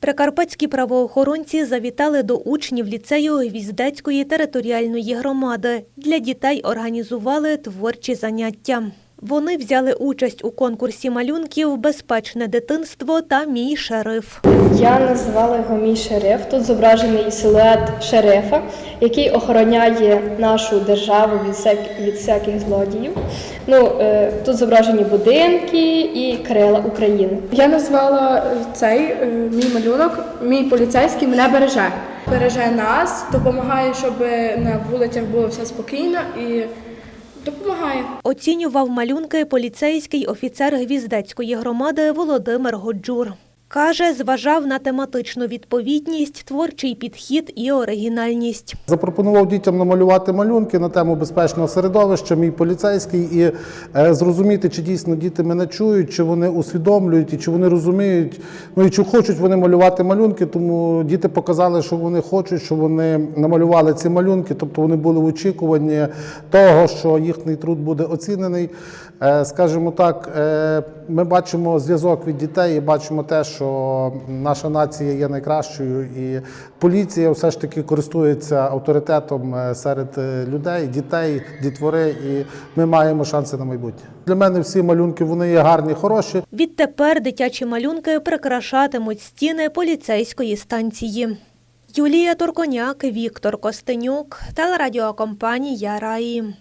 Прикарпатські правоохоронці завітали до учнів ліцею Гвіздецької територіальної громади. Для дітей організували творчі заняття. Вони взяли участь у конкурсі малюнків Безпечне дитинство та Мій шериф. Я називала його мій шериф. Тут зображений силует шерифа, який охороняє нашу державу від всяк- від всяких злодіїв. Ну, е, тут зображені будинки і крила України. Я назвала е, цей е, мій малюнок, мій поліцейський мене береже. Береже нас, допомагає, щоб на вулицях було все спокійно і допомагає. Оцінював малюнки поліцейський офіцер Гвіздецької громади Володимир Годжур. Каже, зважав на тематичну відповідність, творчий підхід і оригінальність. Запропонував дітям намалювати малюнки на тему безпечного середовища, мій поліцейський, і е, зрозуміти, чи дійсно діти мене чують, чи вони усвідомлюють, і чи вони розуміють, ну і чи хочуть вони малювати малюнки. Тому діти показали, що вони хочуть, що вони намалювали ці малюнки, тобто вони були в очікуванні того, що їхній труд буде оцінений. Е, Скажімо так, е, ми бачимо зв'язок від дітей і бачимо те, що наша нація є найкращою, і поліція все ж таки користується авторитетом е, серед е, людей, дітей, дітвори, і ми маємо шанси на майбутнє. Для мене всі малюнки вони є гарні, хороші. Відтепер дитячі малюнки прикрашатимуть стіни поліцейської станції. Юлія Турконяк, Віктор Костенюк, телерадіокомпанія Раї.